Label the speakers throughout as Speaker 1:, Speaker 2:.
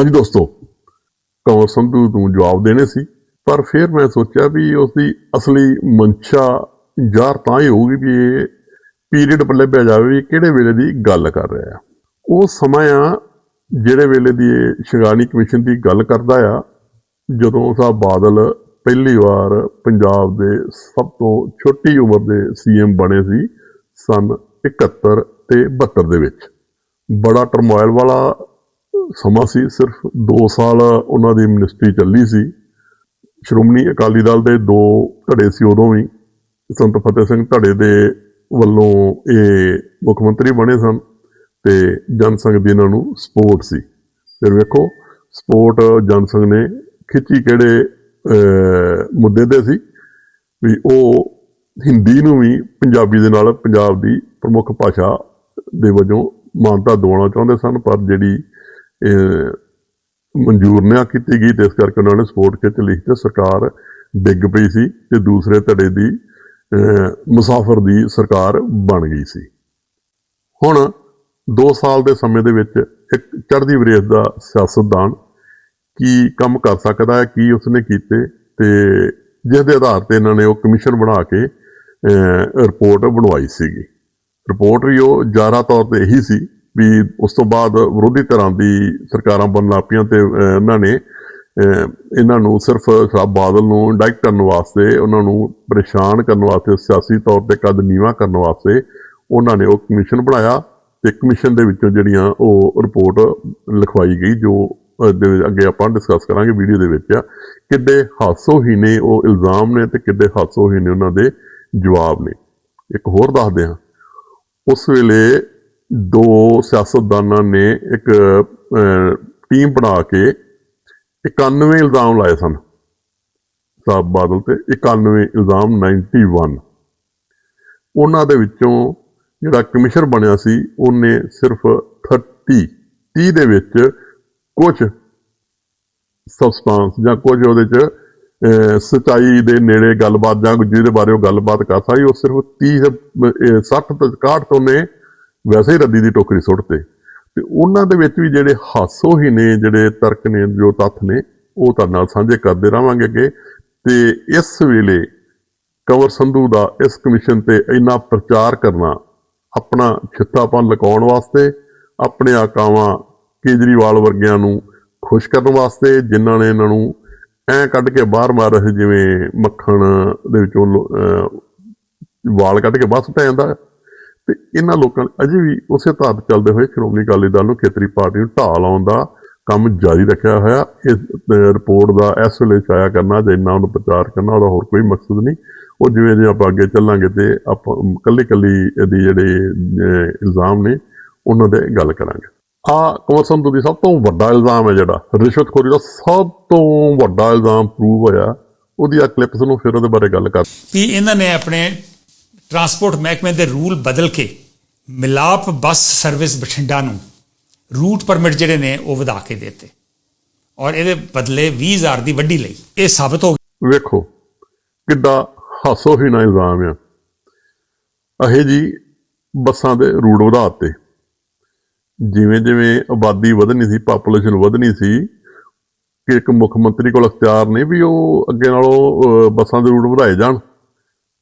Speaker 1: ਹਾਂਜੀ ਦੋਸਤੋ ਕੌਰ ਸੰਧੂ ਨੂੰ ਜਵਾਬ ਦੇਣੇ ਸੀ, ਪਰ ਫਿਰ ਮੈਂ ਸੋਚਿਆ ਵੀ ਉਸ ਦੀ ਅਸਲੀ ਮਨਸ਼ਾ ਜ਼ਾਹਰ ਤਾਂ ਹੀ ਹੋਊਗੀ ਵੀ ਇਹ ਪੀਰੀਅਡ ਲੱਭਿਆ ਜਾਵੇ ਵੀ ਕਿਹੜੇ ਵੇਲੇ ਦੀ ਗੱਲ ਕਰ ਰਿਹਾ ਆ ਉਹ ਸਮਾਂ ਆ ਜਿਹੜੇ ਵੇਲੇ ਦੀ ਇਹ ਸ਼ਿਗਾਨੀ ਕਮਿਸ਼ਨ ਦੀ ਗੱਲ ਕਰਦਾ ਆ, ਜਦੋਂ ਸਾਹਿਬ ਬਾਦਲ ਪਹਿਲੀ ਵਾਰ ਪੰਜਾਬ ਦੇ ਸਭ ਤੋਂ ਛੋਟੀ ਉਮਰ ਦੇ ਸੀਐਮ ਬਣੇ ਸੀ, ਸਨ 71 ਤੇ 72 ਦੇ ਵਿੱਚ। ਬੜਾ ਟਰਮੋਇਲ ਵਾਲਾ ਸਮਾਂ ਸੀ, ਸਿਰਫ 2 ਸਾਲ ਉਹਨਾਂ ਦੀ ਮਿਨਿਸਟਰੀ ਚੱਲੀ ਸੀ। ਸ਼੍ਰੋਮਣੀ ਅਕਾਲੀ ਦਲ ਦੇ ਦੋ ਧੜੇ ਸੀ ਉਦੋਂ ਵੀ। ਸੰਤ ਫਤਿਹ ਸਿੰਘ ਧੜੇ ਦੇ ਵੱਲੋਂ ਇਹ ਮੁੱਖ ਮੰਤਰੀ ਬਣੇ ਸਨ ਤੇ ਜਨਸੰਘ ਦੀ ਇਹਨਾਂ ਨੂੰ ਸਪੋਰਟ ਸੀ। ਫਿਰ ਵੇਖੋ ਸਪੋਰਟ ਜਨਸੰਘ ਨੇ ਖਿੱਚੀ ਕਿਹੜੇ ਮੁੱਦੇ ਤੇ ਸੀ ਵੀ ਉਹ ਹਿੰਦੀ ਨੂੰ ਵੀ ਪੰਜਾਬੀ ਦੇ ਨਾਲ ਪੰਜਾਬ ਦੀ ਪ੍ਰਮੁੱਖ ਭਾਸ਼ਾ ਦੇ ਵਜੋਂ ਮਾਨਤਾ ਦਿਵਾਉਣਾ ਚਾਹੁੰਦੇ ਸਨ, ਪਰ ਜਿਹੜੀ ਮਨਜ਼ੂਰ ਨਾ ਕੀਤੀ ਗਈ ਤੇ ਇਸ ਕਰਕੇ ਉਹਨਾਂ ਨੇ ਸਪੋਰਟ ਖਿੱਚ ਲਿਖ ਤੇ ਸਰਕਾਰ ਡਿੱਗ ਪਈ ਸੀ ਤੇ ਦੂਸਰੇ ਧੜੇ ਦੀ ਮੁਸਾਫਰ ਦੀ ਸਰਕਾਰ ਬਣ ਗਈ ਸੀ। ਹੁਣ 2 ਸਾਲ ਦੇ ਸਮੇਂ ਦੇ ਵਿੱਚ ਇੱਕ ਚੜ੍ਹਦੀ ਵਰੇਸ ਦਾ ਸਿਆਸਤਦਾਨ ਕੀ ਕੰਮ ਕਰ ਸਕਦਾ ਹੈ, ਕੀ ਉਸਨੇ ਕੀਤੇ ਤੇ ਜਿਸ ਦੇ ਆਧਾਰ ਤੇ ਇਹਨਾਂ ਨੇ ਉਹ ਕਮਿਸ਼ਨ ਬਣਾ ਕੇ ਰਿਪੋਰਟ ਬਣਵਾਈ ਸੀਗੀ। ਰਿਪੋਰਟ ਵੀ ਉਹ ਜ਼ਿਆਦਾ ਤੌਰ ਤੇ ਇਹੀ ਸੀ ਵੀ ਉਸ ਤੋਂ ਬਾਅਦ ਵਿਰੋਧੀ ਧਿਰਾਂ ਦੀ ਸਰਕਾਰਾਂ ਬਣਨ ਲੱਗ ਪਈਆਂ ਤੇ ਇਹਨਾਂ ਨੇ ਇਹਨਾਂ ਨੂੰ ਸਿਰਫ ਸਾਹਿਬ ਬਾਦਲ ਨੂੰ ਇੰਡਾਇਰੈਕਟ ਕਰਨ ਵਾਸਤੇ, ਉਹਨਾਂ ਨੂੰ ਪਰੇਸ਼ਾਨ ਕਰਨ ਵਾਸਤੇ, ਸਿਆਸੀ ਤੌਰ ਤੇ ਕਦ ਨੀਵਾ ਕਰਨ ਵਾਸਤੇ ਉਹਨਾਂ ਨੇ ਉਹ ਕਮਿਸ਼ਨ ਬਣਾਇਆ ਤੇ ਕਮਿਸ਼ਨ ਦੇ ਵਿੱਚੋਂ ਜਿਹੜੀਆਂ ਉਹ ਰਿਪੋਰਟ ਲਿਖਵਾਈ ਗਈ, ਜੋ ਅੱਗੇ ਆਪਾਂ ਡਿਸਕਸ ਕਰਾਂਗੇ ਵੀਡੀਓ ਦੇ ਵਿੱਚ ਆ ਕਿੱਡੇ ਨੇ ਉਹ ਇਲਜ਼ਾਮ ਨੇ ਤੇ ਕਿੱਡੇ ਹਾਸੋਹੀਣੇ ਉਹਨਾਂ ਦੇ ਜਵਾਬ ਨੇ। ਇੱਕ ਹੋਰ ਦੱਸਦੇ ਹਾਂ। ਉਸ ਵੇਲੇ ਦੋ ਸਿਆਸਤਦਾਨਾਂ ਨੇ ਇੱਕ ਟੀਮ ਬਣਾ ਕੇ 91 ਇਲਜ਼ਾਮ ਲਾਏ ਸਨ। ਸਾਹਿਬ ਬਾਦਲ ਤੇ 91 ਇਲਜ਼ਾਮ 91 ਉਹਨਾਂ ਦੇ ਵਿੱਚੋਂ ਜਿਹੜਾ ਕਮਿਸ਼ਨਰ ਬਣਿਆ ਸੀ ਉਹਨੇ ਸਿਰਫ 30 30 ਦੇ ਵਿੱਚ ਕੁਝ ਸਬਸਟੈਂਸ ਜਾਂ ਕੁਝ ਉਹਦੇ ਚ ਅਹ, ਸੱਚਾਈ ਦੇ ਨੇੜੇ ਗੱਲਬਾਤ ਜਾਂ ਜਿਹਦੇ ਬਾਰੇ ਉਹ ਗੱਲਬਾਤ ਕਰ ਸਕਦੀ ਉਹ ਸਿਰਫ 30 ਅਹ, 60 ਤੋਂ 61 ਤੋਂ ਨੇ ਵੈਸੇ ਹੀ ਰੱਦੀ ਦੀ ਟੋਕਰੀ ਸੁੱਟਤੇ ਤੇ। ਉਹਨਾਂ ਦੇ ਵਿੱਚ ਵੀ ਜਿਹੜੇ ਹਾਸੋ ਹੀ ਨੇ, ਜਿਹੜੇ ਤਰਕ ਨੇ, ਜੋ ਤੱਥ ਨੇ, ਉਹ ਤੁਹਾਡੇ ਨਾਲ ਸਾਂਝੇ ਕਰਦੇ ਰਹਾਂਗੇ ਅੱਗੇ। ਤੇ ਇਸ ਵੇਲੇ ਕੰਵਰ ਸੰਧੂ ਦਾ ਇਸ ਕਮਿਸ਼ਨ ਤੇ ਇੰਨਾ ਪ੍ਰਚਾਰ ਕਰਨਾ ਆਪਣਾ ਛਿੱਤਾਪਨ ਲਕਾਉਣ ਵਾਸਤੇ, ਆਪਣੇ ਆਕਾਵਾਂ ਕੇਜਰੀਵਾਲ ਵਰਗਿਆਂ ਨੂੰ ਖੁਸ਼ ਕਰਨ ਵਾਸਤੇ, ਜਿਨ੍ਹਾਂ ਨੇ ਇਹਨਾਂ ਨੂੰ ਐ ਕੱਢ ਕੇ ਬਾਹਰ ਮਾਰ ਰਹੇ ਜਿਵੇਂ ਮੱਖਣ ਦੇ ਵਿੱਚੋਂ ਵਾਲ ਕੱਢ ਕੇ ਬਾਹਰ ਸੁੱਟਿਆ ਜਾਂਦਾ। ਤੇ ਇਹਨਾਂ ਲੋਕਾਂ ਨੇ ਅਜੇ ਵੀ ਉਸੇ ਧਾਤ ਚੱਲਦੇ ਹੋਏ ਸ਼੍ਰੋਮਣੀ ਅਕਾਲੀ ਦਲ ਨੂੰ ਖੇਤਰੀ ਪਾਰਟੀ ਨੂੰ ਢਾਹ ਲਾਉਣ ਦਾ ਕੰਮ ਜਾਰੀ ਰੱਖਿਆ ਹੋਇਆ। ਇਸ ਰਿਪੋਰਟ ਦਾ ਇਸ ਵੇਲੇ ਛਾਇਆ ਕਰਨਾ ਜਾਂ ਇੰਨਾ ਉਹਨੂੰ ਪ੍ਰਚਾਰ ਕਰਨਾ, ਉਹਦਾ ਹੋਰ ਕੋਈ ਮਕਸਦ ਨਹੀਂ। ਉਹ ਜਿਵੇਂ ਜਿਵੇਂ ਆਪਾਂ ਅੱਗੇ ਚੱਲਾਂਗੇ ਤੇ ਆਪਾਂ ਕੱਲੀ ਕੱਲੀ ਇਹਦੀ ਜਿਹੜੇ ਇਲਜ਼ਾਮ ਨੇ, ਉਹਨਾਂ ਦੇ ਗੱਲ ਕਰਾਂਗੇ। ਆ ਕੰਵਰ ਸੰਧੂ ਦੀ ਸਭ ਤੋਂ ਵੱਡਾ ਇਲਜ਼ਾਮ ਹੈ ਜਿਹੜਾ ਰਿਸ਼ਵਤਖੋਰੀ ਦਾ ਸਭ ਤੋਂ ਵੱਡਾ ਇਲਜ਼ਾਮ ਪ੍ਰੂਵ ਹੋਇਆ। ਉਹਦੀ ਆ ਕਲਿੱਪਸ ਨੂੰ ਫਿਰ ਉਹਦੇ ਬਾਰੇ ਗੱਲ ਕਰ
Speaker 2: ਵੀ ਇਹਨਾਂ ਨੇ ਆਪਣੇ ਟਰਾਂਸਪੋਰਟ ਮਹਿਕਮੇ ਦੇ ਰੂਲ ਬਦਲ ਕੇ ਮਿਲਾਪ ਬੱਸ ਸਰਵਿਸ ਬਠਿੰਡਾ ਨੂੰ ਰੂਟ ਪਰਮਿਟ ਜਿਹੜੇ ਨੇ ਉਹ ਵਧਾ ਕੇ ਦਿੱਤੇ। ਔਰ ਇਹਦੇ ਬਦਲੇ 20000 ਦੀ ਵੱਡੀ ਲਈ। ਇਹ ਸਾਬਤ ਹੋ
Speaker 1: ਵੇਖੋ, ਕਿੱਡਾ ਹਾਸੋਹੀਣਾ ਇਲਜ਼ਾਮ ਆ। ਅਹੇ ਜੀ ਬੱਸਾਂ ਦੇ ਰੂਟ ਵਧਾਤੇ ਜਿਵੇਂ ਜਿਵੇਂ ਆਬਾਦੀ ਵਧਣੀ ਸੀ ਪਾਪੂਲੇਸ਼ਨ ਵਧਣੀ ਸੀ, ਕਿ ਇੱਕ ਮੁੱਖ ਮੰਤਰੀ ਕੋਲ ਅਖਤਿਆਰ ਨਹੀਂ ਵੀ ਉਹ ਅੱਗੇ ਨਾਲੋਂ ਬੱਸਾਂ ਦੇ ਰੂਟ ਵਧਾਏ ਜਾਣ।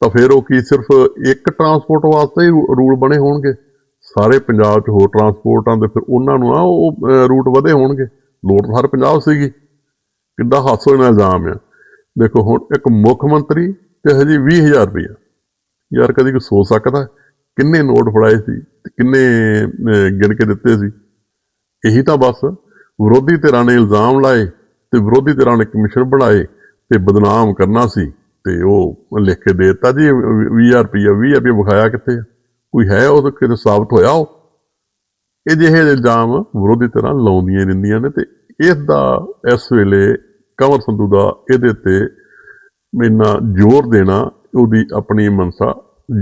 Speaker 1: ਤਾਂ ਫਿਰ ਉਹ ਕੀ ਸਿਰਫ ਇੱਕ ਟਰਾਂਸਪੋਰਟ ਵਾਸਤੇ ਹੀ ਰੂ- ਰੂਲ ਬਣੇ ਹੋਣਗੇ? ਸਾਰੇ ਪੰਜਾਬ 'ਚ ਹੋਰ ਟਰਾਂਸਪੋਰਟਾਂ ਦੇ ਫਿਰ ਉਹਨਾਂ ਨੂੰ ਆ ਉਹ ਰੂਟ ਵਧੇ ਹੋਣਗੇ। ਲੋੜ ਤਾਂ ਹਰ ਪੰਜਾਬ ਸੀਗੀ। ਕਿੱਦਾਂ ਹਾਸੋ ਨਾਲ ਇਲਜ਼ਾਮ ਆ। ਦੇਖੋ ਹੁਣ ਇੱਕ ਮੁੱਖ ਮੰਤਰੀ ਤੇ ਹਜੇ 20000 ਰੁਪਇਆ ਯਾਰ ਕਦੀ ਕੋਈ ਸੋਚ ਸਕਦਾ? ਕਿੰਨੇ ਨੋਟ ਫੜਾਏ ਸੀ ਤੇ ਕਿੰਨੇ ਗਿਣ ਕੇ ਦਿੱਤੇ ਸੀ? ਇਹੀ ਤਾਂ ਬਸ ਵਿਰੋਧੀ ਧਿਰਾਂ ਨੇ ਇਲਜ਼ਾਮ ਲਾਏ ਤੇ ਵਿਰੋਧੀ ਧਿਰਾਂ ਨੇ ਕਮਿਸ਼ਨ ਬਣਾਏ ਤੇ ਬਦਨਾਮ ਕਰਨਾ ਸੀ। ਤੇ ਉਹ ਲਿਖ ਕੇ ਦੇ ਦਿੱਤਾ ਜੀ 20000 ਰੁਪਇਆ 20 ਰੁਪਇਆ ਵਿਖਾਇਆ ਕਿੱਥੇ ਕੋਈ ਹੈ ਉਹ ਕਿਤੇ ਸਾਬਤ ਹੋਇਆ ਉਹ? ਇਹ ਜਿਹੇ ਇਲਜ਼ਾਮ ਵਿਰੋਧੀ ਤਰ੍ਹਾਂ ਲਾਉਂਦੀਆਂ ਰਹਿੰਦੀਆਂ ਨੇ ਤੇ ਇਸ ਦਾ ਇਸ ਵੇਲੇ ਕੰਵਰ ਸੰਧੂ ਦਾ ਇਹਦੇ ਤੇ ਇੰਨਾ ਜ਼ੋਰ ਦੇਣਾ ਉਹਦੀ ਆਪਣੀ ਮਨਸਾ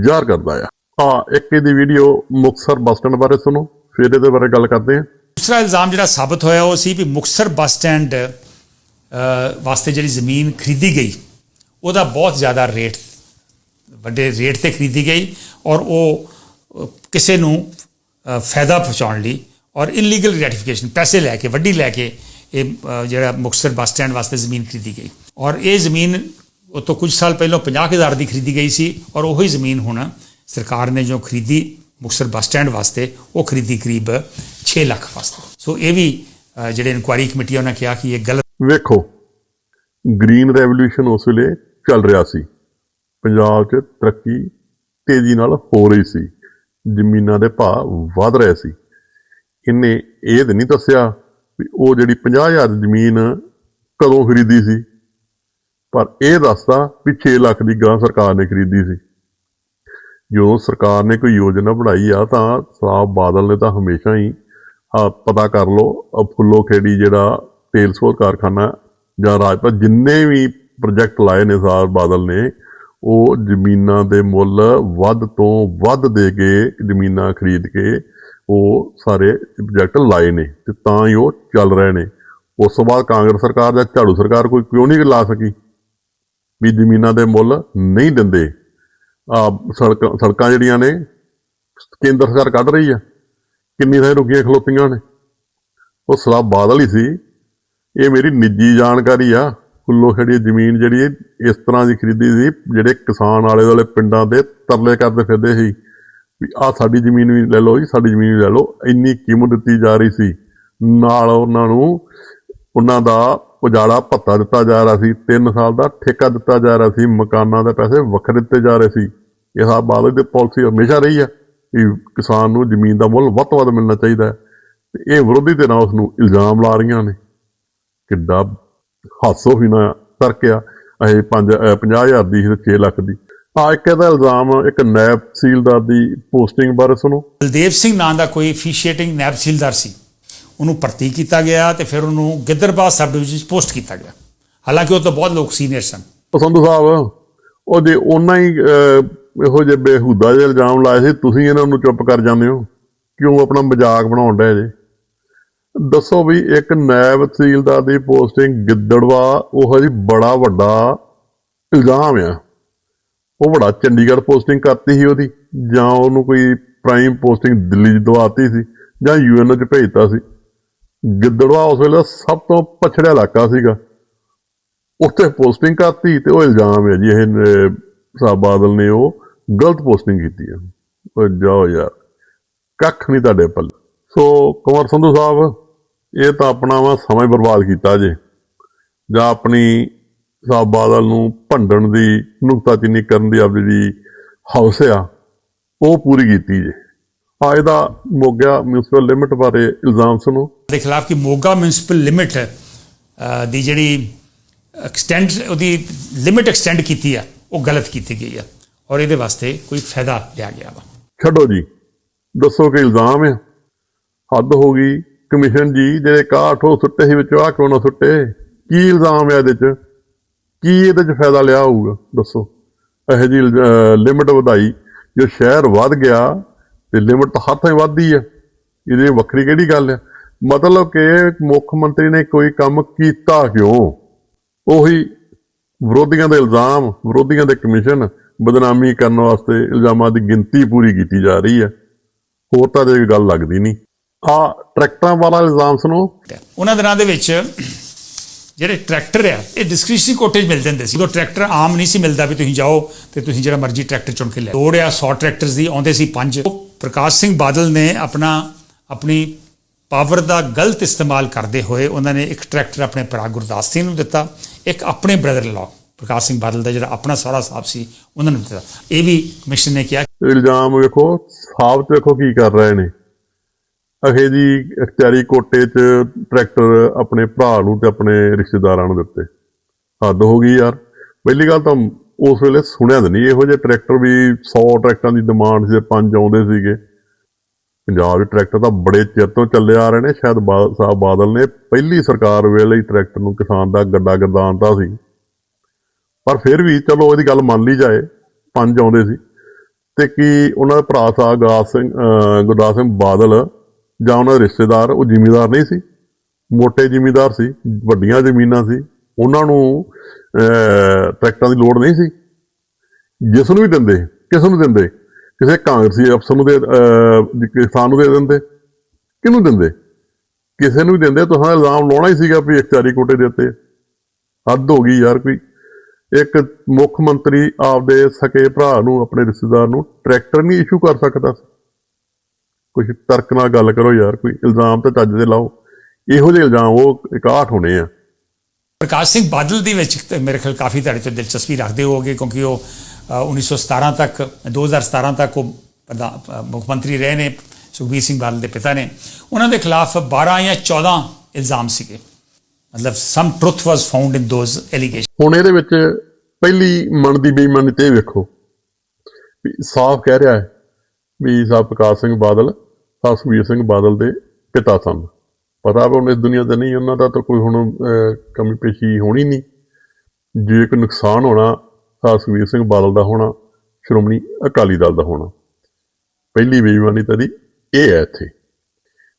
Speaker 1: ਜ਼ਾਹਰ ਕਰਦਾ ਆ। ਆ ਇੱਕ ਇਹਦੀ ਵੀਡੀਓ ਮੁਕਸਰ ਬੱਸ ਸਟੈਂਡ ਬਾਰੇ ਸੁਣੋ ਫਿਰ ਇਹਦੇ ਬਾਰੇ ਗੱਲ ਕਰਦੇ ਹਾਂ।
Speaker 2: ਦੂਸਰਾ ਇਲਜ਼ਾਮ ਜਿਹੜਾ ਸਾਬਤ ਹੋਇਆ ਉਹ ਸੀ ਵੀ ਮੁਕਤਸਰ ਬੱਸ ਸਟੈਂਡ ਅ, ਵਾਸਤੇ ਜਿਹੜੀ ਜ਼ਮੀਨ ਖਰੀਦੀ ਗਈ। ਉਹਦਾ ਬਹੁਤ ਜ਼ਿਆਦਾ ਰੇਟ ਵੱਡੇ ਰੇਟ ਤੇ ਖਰੀਦੀ ਗਈ ਔਰ ਉਹ ਕਿਸੇ ਨੂੰ ਫਾਇਦਾ ਪਹੁੰਚਾਉਣ ਲਈ ਔਰ ਇਲੀਗਲ ਗ੍ਰੈਟੀਫਿਕੇਸ਼ਨ ਪੈਸੇ ਲੈ ਕੇ, ਵੱਡੀ ਲੈ ਕੇ ਇਹ ਜਿਹੜਾ ਮੁਕਤਸਰ ਬੱਸ ਸਟੈਂਡ ਵਾਸਤੇ ਜ਼ਮੀਨ ਖਰੀਦੀ ਗਈ। ਔਰ ਇਹ ਜ਼ਮੀਨ ਉਹ ਤੋਂ ਕੁਝ ਸਾਲ ਪਹਿਲਾਂ 50000 ਦੀ ਖਰੀਦੀ ਗਈ ਸੀ ਔਰ ਉਹੀ ਜ਼ਮੀਨ ਹੁਣ ਸਰਕਾਰ ਨੇ ਜੋ ਖਰੀਦੀ ਮੁਕਤਸਰ ਬੱਸ ਸਟੈਂਡ ਵਾਸਤੇ, ਉਹ ਖਰੀਦੀ ਕਰੀਬ 6 ਲੱਖ ਵਾਸਤੇ। ਸੋ ਇਹ ਵੀ ਜਿਹੜੇ ਇਨਕੁਆਇਰੀ ਕਮੇਟੀ ਆ, ਉਹਨਾਂ ਕਿਹਾ ਕਿ ਇਹ ਗਲਤ
Speaker 1: ਵੇਖੋ। ਗ੍ਰੀਨ ਰੈਵੋਲੂਸ਼ਨ ਉਸ ਵੇਲੇ ਚੱਲ ਰਿਹਾ ਸੀ। ਪੰਜਾਬ 'ਚ ਤਰੱਕੀ ਤੇਜ਼ੀ ਨਾਲ ਹੋ ਰਹੀ ਸੀ। ਜ਼ਮੀਨਾਂ ਦੇ ਭਾਅ ਵਧ ਰਹੇ ਸੀ। ਇਹਨੇ ਇਹ ਤਾਂ ਨਹੀਂ ਦੱਸਿਆ ਵੀ ਉਹ ਜਿਹੜੀ 50000 ਦੀ ਜ਼ਮੀਨ ਕਦੋਂ ਖਰੀਦੀ ਸੀ। ਪਰ ਇਹ ਦੱਸਦਾ ਵੀ 6 ਲੱਖ ਦੀ ਗਾਂ ਸਰਕਾਰ ਨੇ ਖਰੀਦੀ ਸੀ। ਜੋ ਸਰਕਾਰ ਨੇ ਕੋਈ ਯੋਜਨਾ ਬਣਾਈ ਆ ਤਾਂ ਸਾਹਿਬ ਬਾਦਲ ਨੇ ਤਾਂ ਹਮੇਸ਼ਾ ਹੀ ਪਤਾ ਕਰ ਲਓ ਅਹ ਫੁੱਲੋ ਖੇੜੀ ਜਿਹੜਾ ਤੇਲ ਸੋਧ ਕਾਰਖਾਨਾ ਜਾਂ ਰਾਜਪਾਲ ਜਿੰਨੇ ਵੀ ਪ੍ਰੋਜੈਕਟ ਲਾਏ ਨੇ ਸਾਹਿਬ ਬਾਦਲ ਨੇ, ਉਹ ਜ਼ਮੀਨਾਂ ਦੇ ਮੁੱਲ ਵੱਧ ਤੋਂ ਵੱਧ ਦੇ ਕੇ, ਜ਼ਮੀਨਾਂ ਖਰੀਦ ਕੇ ਉਹ ਸਾਰੇ ਪ੍ਰੋਜੈਕਟ ਲਾਏ ਨੇ ਤੇ ਤਾਂ ਹੀ ਉਹ ਚੱਲ ਰਹੇ ਨੇ। ਉਸ ਤੋਂ ਬਾਅਦ ਕਾਂਗਰਸ ਸਰਕਾਰ ਜਾਂ ਝਾੜੂ ਸਰਕਾਰ ਕੋਈ ਕਿਉਂ ਨਹੀਂ ਲਾ ਸਕੀ? ਵੀ ਜ਼ਮੀਨਾਂ ਦੇ ਮੁੱਲ ਨਹੀਂ ਦਿੰਦੇ। ਆ ਸੜਕਾਂ ਸੜਕਾਂ ਜਿਹੜੀਆਂ ਨੇ, ਕੇਂਦਰ ਸਰਕਾਰ ਕੱਢ ਰਹੀ ਆ। ਕਿੰਨੀ ਥਾਂ ਰੁਕੀਆਂ ਖਲੋਤੀਆਂ ਨੇ। ਉਹ ਸਲਾਹ ਬਾਦਲ ਹੀ ਸੀ ਇਹ ਮੇਰੀ ਨਿੱਜੀ ਜਾਣਕਾਰੀ ਆ। ਕੁੱਲੋ ਖੜੀ ਜ਼ਮੀਨ ਜਿਹੜੀ ਇਸ ਤਰ੍ਹਾਂ ਦੀ ਖਰੀਦੀ ਸੀ, ਜਿਹੜੇ ਕਿਸਾਨ ਆਲੇ ਦੁਆਲੇ ਪਿੰਡਾਂ ਦੇ ਤਰਲੇ ਕਰਦੇ ਫਿਰਦੇ ਸੀ ਵੀ ਆ ਸਾਡੀ ਜ਼ਮੀਨ ਵੀ ਲੈ ਲਓ ਜੀ, ਸਾਡੀ ਜ਼ਮੀਨ ਵੀ ਲੈ ਲਓ। ਇੰਨੀ ਕੀਮਤ ਦਿੱਤੀ ਜਾ ਰਹੀ ਸੀ। ਨਾਲ ਉਹਨਾਂ ਨੂੰ ਉਹਨਾਂ ਦਾ ਉਜਾੜਾ ਭੱਤਾ ਦਿੱਤਾ ਜਾ ਰਿਹਾ ਸੀ। 3 ਸਾਲ ਦਾ ਠੇਕਾ ਦਿੱਤਾ ਜਾ ਰਿਹਾ ਸੀ। ਮਕਾਨਾਂ ਦੇ ਪੈਸੇ ਵੱਖਰੇ ਦਿੱਤੇ ਜਾ ਰਹੇ ਸੀ। ਇਹ ਸਭ ਬਾਦਲ ਦੀ ਪਾਲਿਸੀ ਹਮੇਸ਼ਾ ਰਹੀ ਆ ਕਿ ਕਿਸਾਨ ਨੂੰ ਜ਼ਮੀਨ ਦਾ ਮੁੱਲ ਵੱਧ ਤੋਂ ਵੱਧ ਮਿਲਣਾ ਚਾਹੀਦਾ ਹੈ। ਤੇ ਇਹ ਵਿਰੋਧੀ ਧਿਰਾਂ ਉਸ ਨੂੰ ਇਲਜ਼ਾਮ ਲਾ ਰਹੀਆਂ ਨੇ। ਕਿੱਡਾ ਹਾਸੋ ਹੀ ਨਾ ਤਰਕਿਆ ਇਹ 5 50000 ਦੀ ਤੇ 6 ਲੱਖ ਦੀ। ਆ ਇੱਕ ਇਹਦਾ ਇਲਜ਼ਾਮ ਇੱਕ ਨੈਬ ਤਹਿਸੀਲਦਾਰ ਦੀ ਪੋਸਟਿੰਗ ਬਾਰੇ ਸੁਣੋ।
Speaker 2: ਬਲਦੇਵ ਸਿੰਘ ਨਾਂ ਦਾ ਕੋਈ ਅਫੀਸ਼ੀਏਟਿੰਗ ਨੈਬ ਤਹਿਸੀਲਦਾਰ ਸੀ। ਉਹਨੂੰ ਭਰਤੀ ਕੀਤਾ ਗਿਆ ਤੇ ਫਿਰ ਉਹਨੂੰ ਗਿੱਦਰਬਾਦ ਸਬ ਡਿਵੀਜ਼ਨ ਪੋਸਟ ਕੀਤਾ ਗਿਆ। ਹਾਲਾਂਕਿ ਉਹ ਤੋਂ ਬਹੁਤ ਲੋਕ ਸੀਨੀਅਰ ਸਨ।
Speaker 1: ਸੰਧੂ ਸਾਹਿਬ ਉਹ ਜੇ ਉਹਨਾਂ ਹੀ ਇਹੋ ਜਿਹੇ ਬੇਹੂਦਾ ਜਿਹੇ ਇਲਜ਼ਾਮ ਲਾਏ ਸੀ ਤੁਸੀਂ ਇਹਨਾਂ ਨੂੰ ਚੁੱਪ ਕਰ ਜਾਂਦੇ ਹੋ। ਕਿਉਂ ਆਪਣਾ ਮਜ਼ਾਕ ਬਣਾਉਣ ਡਏ ਜੇ? ਦੱਸੋ ਵੀ ਇੱਕ ਨਾਇਬ ਤਹਿਸੀਲਦਾਰ ਦੀ ਪੋਸਟਿੰਗ ਗਿੱਦੜਵਾ, ਉਹ ਜੀ ਬੜਾ ਵੱਡਾ ਇਲਜ਼ਾਮ ਆ। ਉਹ ਬੜਾ ਚੰਡੀਗੜ੍ਹ ਪੋਸਟਿੰਗ ਕਰਤੀ ਸੀ ਉਹਦੀ, ਜਾਂ ਉਹਨੂੰ ਕੋਈ ਪ੍ਰਾਈਮ ਪੋਸਟਿੰਗ ਦਿੱਲੀ 'ਚ ਦਵਾਤੀ ਸੀ, ਜਾਂ ਯੂਐਨ 'ਚ ਭੇਜਤਾ ਸੀ। ਗਿੱਦੜਵਾ ਉਸ ਵੇਲੇ ਸਭ ਤੋਂ ਪਛੜਿਆ ਇਲਾਕਾ ਸੀਗਾ। ਉੱਥੇ ਪੋਸਟਿੰਗ ਕਰਤੀ ਤੇ ਉਹ ਇਲਜ਼ਾਮ ਹੈ ਜੀ, ਇਹ ਸਾਹਿਬ ਬਾਦਲ ਨੇ ਉਹ ਗਲਤ ਪੋਸਟਿੰਗ ਕੀਤੀ ਹੈ ਉਹ ਜਾਓ ਯਾਰ, ਕੱਖ ਨਹੀਂ ਤੁਹਾਡੇ ਪੱਲੇ। ਸੋ ਕੁਮਾਰ ਸੰਧੂ ਸਾਹਿਬ ਇਹ ਤਾਂ ਆਪਣਾ ਵਾ ਸਮਾਂ ਬਰਬਾਦ ਕੀਤਾ ਜੇ। ਜਾਂ ਆਪਣੀ ਸਾਹਿਬ ਬਾਦਲ ਨੂੰ ਭੰਡਣ ਦੀ ਨੁਕਤਾਚੀਨੀ ਕਰਨ ਦੀ ਆਪਣੀ ਜਿਹੜੀ ਹੌਸ ਆ ਉਹ ਪੂਰੀ ਕੀਤੀ ਜੇ। ਆ ਇਹਦਾ ਮੋਗਿਆ ਮਿਊਨਿਸਪਲ ਲਿਮਟ ਬਾਰੇ ਇਲਜ਼ਾਮ ਸੁਣੋ।
Speaker 2: ਦੇ ਖਿਲਾਫ ਕਿ ਮੋਗਾ ਮਿਊਨਿਸਪਲ ਲਿਮਿਟ ਦੀ ਜਿਹੜੀ ਐਕਸਟੈਂਡ ਉਹਦੀ ਲਿਮਿਟ ਐਕਸਟੈਂਡ ਕੀਤੀ ਆ ਉਹ ਗਲਤ ਕੀਤੀ ਗਈ ਆ। ਔਰ ਇਹਦੇ ਵਾਸਤੇ ਕੋਈ ਫਾਇਦਾ ਲਿਆ ਗਿਆ ਵਾ।
Speaker 1: ਛੱਡੋ ਜੀ ਦੱਸੋ ਕਿ ਇਲਜ਼ਾਮ ਹੈ ਹੱਦ ਹੋ ਗਈ ਕਮਿਸ਼ਨ ਜੀ ਜਿਹੜੇ ਕਾਠੋ ਸੁੱਟੇ ਸੀ ਵਿੱਚੋਂ ਆ ਕਿਉਂ ਨਾ ਸੁੱਟੇ? ਕੀ ਇਲਜ਼ਾਮ ਹੈ ਇਹਦੇ ਚ? ਕੀ ਇਹਦੇ ਚ ਫਾਇਦਾ ਲਿਆ ਹੋਊਗਾ? ਦੱਸੋ। ਇਹ ਜੀ ਲਿਮਟ ਵਧਾਈ। ਜੋ ਸ਼ਹਿਰ ਵੱਧ ਗਿਆ, ਤੇ ਲਿਮਟ ਤਾਂ ਹਰ ਥਾਂ ਹੀ ਵੱਧਦੀ ਹੈ ਇਹਦੇ ਵੱਖਰੀ ਕਿਹੜੀ ਗੱਲ ਹੈ ਮਤਲਬ ਕਿ ਮੁੱਖ ਮੰਤਰੀ ਨੇ ਕੋਈ ਕੰਮ ਕੀਤਾ ਕਿਉਂ? ਉਹੀ ਵਿਰੋਧੀਆਂ ਦੇ ਇਲਜ਼ਾਮ, ਵਿਰੋਧੀਆਂ ਦੇ ਕਮਿਸ਼ਨ ਬਦਨਾਮੀ ਕਰਨ ਵਾਸਤੇ ਇਲਜ਼ਾਮਾਂ ਦੀ ਗਿਣਤੀ ਪੂਰੀ ਕੀਤੀ ਜਾ ਰਹੀ ਹੈ ਹੋਰ ਤਾਂ ਜੇ ਗੱਲ ਲੱਗਦੀ ਨਹੀਂ। ਆ ਟਰੈਕਟਰਾਂ ਵਾਲਾ ਇਲਜ਼ਾਮ ਸੁਣੋ।
Speaker 2: ਉਹਨਾਂ ਦਿਨਾਂ ਦੇ ਵਿੱਚ ਜਿਹੜੇ ਟਰੈਕਟਰ ਆ ਇਹ ਡਿਸਕ੍ਰਿਪਸ਼ਨ ਕੋਟੇ 'ਚ ਮਿਲਦੇ ਹੁੰਦੇ ਸੀ। ਉਹ ਟਰੈਕਟਰ ਆਮ ਨਹੀਂ ਸੀ ਮਿਲਦਾ ਵੀ ਤੁਸੀਂ ਜਾਓ ਤੇ ਤੁਸੀਂ ਜਿਹੜਾ ਮਰਜ਼ੀ ਟਰੈਕਟਰ ਚੁਣ ਕੇ ਲੈ ਲੋੜ ਆ 100 ਟਰੈਕਟਰਸ ਦੀ ਆਉਂਦੇ ਸੀ ਪੰਜ। ਪ੍ਰਕਾਸ਼ ਸਿੰਘ ਬਾਦਲ ਨੇ ਆਪਣਾ ਆਪਣੀ ਪਾਵਰ ਦਾ ਗਲਤ ਇਸਤੇਮਾਲ ਕਰਦੇ ਹੋਏ ਉਹਨਾਂ ਨੇ ਇੱਕ ਟਰੈਕਟਰ ਆਪਣੇ ਭਰਾ ਗੁਰਦਾਸ ਸਿੰਘ ਨੂੰ ਦਿੱਤਾ ਇੱਕ ਆਪਣੇ ਬ੍ਰਦਰ ਲਾ ਪ੍ਰਕਾਸ਼ ਸਿੰਘ ਬਾਦਲ ਦਾ ਜਿਹੜਾ ਆਪਣਾ ਸਹੁਰਾ ਸਾਹਿਬ ਸੀ ਉਹਨਾਂ ਨੂੰ ਦਿੱਤਾ। ਇਹ ਵੀ ਕਮਿਸ਼ਨ ਨੇ ਕਿਹਾ।
Speaker 1: ਇਲਜ਼ਾਮ ਵੇਖੋ ਸਾਬਤ ਵੇਖੋ ਕੀ ਕਰ ਰਹੇ ਨੇ। ਅਖੇ ਜੀ ਅਖਤਿਆਰੀ ਕੋਟੇ 'ਚ ਟਰੈਕਟਰ ਆਪਣੇ ਭਰਾ ਨੂੰ ਤੇ ਆਪਣੇ ਰਿਸ਼ਤੇਦਾਰਾਂ ਨੂੰ ਦਿੱਤੇ। ਹੱਦ ਹੋ ਗਈ ਯਾਰ। ਪਹਿਲੀ ਗੱਲ ਤਾਂ ਉਸ ਵੇਲੇ ਸੁਣਿਆ ਤਾਂ ਨਹੀਂ ਇਹੋ ਜਿਹੇ ਟਰੈਕਟਰ ਵੀ 100 ਟਰੈਕਟਰਾਂ ਦੀ ਡਿਮਾਂਡ ਸੀ ਪੰਜ ਆਉਂਦੇ ਸੀਗੇ। ਪੰਜਾਬ ਦੇ ਟਰੈਕਟਰ ਤਾਂ ਬੜੇ ਚਿਰ ਤੋਂ ਚੱਲੇ ਆ ਰਹੇ ਨੇ, ਸ਼ਾਇਦ ਬਾ- ਸਾਹਿਬ ਬਾਦਲ ਨੇ ਪਹਿਲੀ ਸਰਕਾਰ ਵੇਲੇ ਹੀ ਟਰੈਕਟਰ ਨੂੰ ਕਿਸਾਨ ਦਾ ਗੱਡਾ ਗਰਦਾਨਤਾ ਸੀ। ਪਰ ਫਿਰ ਵੀ ਚਲੋ ਇਹਦੀ ਗੱਲ ਮੰਨ ਲਈ ਜਾਏ, ਪੰਜ ਆਉਂਦੇ ਸੀ। ਤੇ ਕੀ ਉਹਨਾਂ ਦਾ ਭਰਾ ਸਾਹਿਬ ਗੁਰਦਾਸ ਸਿੰਘ ਗੁਰਦਾਸ ਸਿੰਘ ਬਾਦਲ ਜਾਂ ਉਹਨਾਂ ਦੇ ਰਿਸ਼ਤੇਦਾਰ, ਉਹ ਜ਼ਿਮੀਂਦਾਰ ਨਹੀਂ ਸੀ। ਮੋਟੇ ਜ਼ਿਮੀਂਦਾਰ ਸੀ, ਵੱਡੀਆਂ ਜ਼ਮੀਨਾਂ ਸੀ। ਉਹਨਾਂ ਨੂੰ ਟਰੈਕਟਰਾਂ ਦੀ ਲੋੜ ਨਹੀਂ ਸੀ। ਜਿਸ ਨੂੰ ਵੀ ਦਿੰਦੇ, ਕਿਸ ਨੂੰ ਦਿੰਦੇ? ਕਿਸੇ ਕਾਂਗਰਸੀ ਅਫਸਰ ਨੂੰ ਦੇ ਕਿਸਾਨ ਨੂੰ ਦੇ ਦਿੰਦੇ। ਕਿਹਨੂੰ ਦਿੰਦੇ? ਕਿਸੇ ਨੂੰ ਵੀ ਦਿੰਦੇ। ਤੁਸੀਂ ਇਲਜ਼ਾਮ ਲਾਉਣਾ ਹੀ ਸੀਗਾ ਵੀ ਇਖਤਿਆਰੀ ਕੋਟੇ ਦੇ ਉੱਤੇ ਹੱਦ ਹੋ ਗਈ ਯਾਰ ਕੋਈ। ਇੱਕ ਮੁੱਖ ਮੰਤਰੀ ਆਪਦੇ ਸਕੇ ਭਰਾ ਨੂੰ, ਆਪਣੇ ਰਿਸ਼ਤੇਦਾਰ ਨੂੰ ਟਰੈਕਟਰ ਨਹੀਂ ਇਸ਼ੂ ਕਰ ਸਕਦਾ ਸੀ। ਕੁਝ ਤਰਕ ਨਾਲ ਗੱਲ ਕਰੋ ਯਾਰ ਕੋਈ ਇਲਜ਼ਾਮ ਤਾਂ ਚੱਜ ਦੇ ਲਾਓ। ਇਹੋ ਜਿਹੇ ਇਲਜ਼ਾਮ ਉਹ ਇਕਾਠ ਹੋਣੇ ਆ।
Speaker 2: ਪ੍ਰਕਾਸ਼ ਸਿੰਘ ਬਾਦਲ ਦੇ ਵਿੱਚ ਤੇ ਮੇਰੇ ਖਿਆਲ ਕਾਫੀ ਤੁਹਾਡੇ ਤੋਂ ਦਿਲਚਸਪੀ ਰੱਖਦੇ ਹੋਗੇ ਕਿਉਂਕਿ ਉਹ ਅ, 1917 ਤੱਕ 2017 ਤੱਕ ਉਹ ਮੁੱਖ ਮੰਤਰੀ ਰਹੇ ਨੇ ਸੁਖਬੀਰ ਸਿੰਘ ਬਾਦਲ ਦੇ ਪਿਤਾ ਨੇ। ਉਹਨਾਂ ਦੇ ਖਿਲਾਫ 12 ਜਾਂ 14 ਇਲਜ਼ਾਮ ਸੀਗੇ। ਮਤਲਬ some truth was found in those allegation
Speaker 1: ਹੁਣ ਇਹਦੇ ਵਿੱਚ ਪਹਿਲੀ ਮਨ ਦੀ ਬੇਈਮਾਨੀ ਤੇ ਵੇਖੋ। ਵੀ ਸਾਫ਼ ਕਹਿ ਰਿਹਾ ਹੈ ਵੀ ਸਾਹਿਬ ਪ੍ਰਕਾਸ਼ ਸਿੰਘ ਬਾਦਲ ਸਾਹਿਬ ਸੁਖਬੀਰ ਸਿੰਘ ਬਾਦਲ ਦੇ ਪਿਤਾ ਸਨ। ਪਤਾ ਵੀ ਹੁਣ ਇਸ ਦੁਨੀਆ ਤੇ ਨਹੀਂ, ਉਹਨਾਂ ਦਾ ਤਾਂ ਕੋਈ ਹੁਣ ਕਮੀ ਪੇਸ਼ੀ ਹੋਣੀ ਨਹੀਂ। ਜੇ ਕੋਈ ਨੁਕਸਾਨ ਹੋਣਾ ਸਾਹਿਬ ਸੁਖਬੀਰ ਸਿੰਘ ਬਾਦਲ ਦਾ ਹੋਣਾ, ਸ਼੍ਰੋਮਣੀ ਅਕਾਲੀ ਦਲ ਦਾ ਹੋਣਾ। ਪਹਿਲੀ ਬੇਈਮਾਨੀ ਤਾਂ ਦੀ ਇਹ ਹੈ ਇੱਥੇ।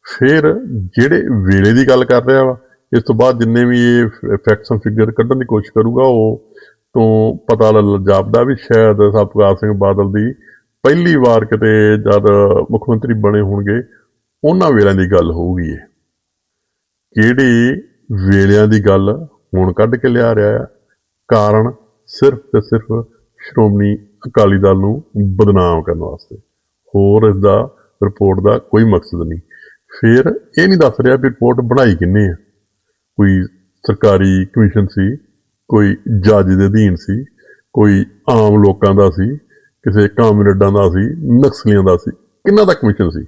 Speaker 1: ਫਿਰ ਜਿਹੜੇ ਵੇਲੇ ਦੀ ਗੱਲ ਕਰ ਰਿਹਾ ਵਾ, ਇਸ ਤੋਂ ਬਾਅਦ ਜਿੰਨੇ ਵੀ ਇਹ ਫੈਕਟਸ ਫਿਗਰ ਕੱਢਣ ਦੀ ਕੋਸ਼ਿਸ਼ ਕਰੂਗਾ, ਉਹ ਤੋਂ ਪਤਾ ਲੱਗ ਜਾਪਦਾ ਵੀ ਸ਼ਾਇਦ ਸਤਪਾਲ ਸਿੰਘ ਬਾਦਲ ਦੀ ਪਹਿਲੀ ਵਾਰ ਕਿਤੇ ਜਦ ਮੁੱਖ ਮੰਤਰੀ ਬਣੇ ਹੋਣਗੇ, ਉਹਨਾਂ ਵੇਲਿਆਂ ਦੀ ਗੱਲ ਹੋਊਗੀ ਇਹ। ਕਿਹੜੇ ਵੇਲਿਆਂ ਦੀ ਗੱਲ ਹੁਣ ਕੱਢ ਕੇ ਲਿਆ ਰਿਹਾ ਹੈ? ਕਾਰਨ ਸਿਰਫ ਤੇ ਸਿਰਫ ਸ਼੍ਰੋਮਣੀ ਅਕਾਲੀ ਦਲ ਨੂੰ ਬਦਨਾਮ ਕਰਨ ਵਾਸਤੇ। ਹੋਰ ਇਸ ਦਾ ਰਿਪੋਰਟ ਦਾ ਕੋਈ ਮਕਸਦ ਨਹੀਂ। ਫਿਰ ਇਹ ਨਹੀਂ ਦੱਸ ਰਿਹਾ ਵੀ ਰਿਪੋਰਟ ਬਣਾਈ ਕਿੰਨੇ ਆ। ਕੋਈ ਸਰਕਾਰੀ ਕਮਿਸ਼ਨ ਸੀ, ਕੋਈ ਜੱਜ ਦੇ ਅਧੀਨ ਸੀ, ਕੋਈ ਆਮ ਲੋਕਾਂ ਦਾ ਸੀ ਕਿਸੇ ਕਾਮਰੇਡਾਂ ਦਾ ਸੀ, ਨਕਸਲੀਆਂ ਦਾ ਸੀ, ਕਿੰਨਾ ਦਾ ਕਮਿਸ਼ਨ ਸੀ?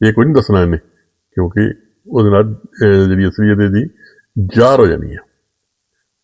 Speaker 1: ਇਹ ਕੋਈ ਨਹੀਂ ਦੱਸਣਾ ਇਹਨੇ, ਕਿਉਂਕਿ ਉਹਦੇ ਨਾਲ ਜਿਹੜੀ ਅਸਲੀਅਤ ਦੀ ਜ਼ਾਹਰ ਹੋ ਜਾਣੀ ਹੈ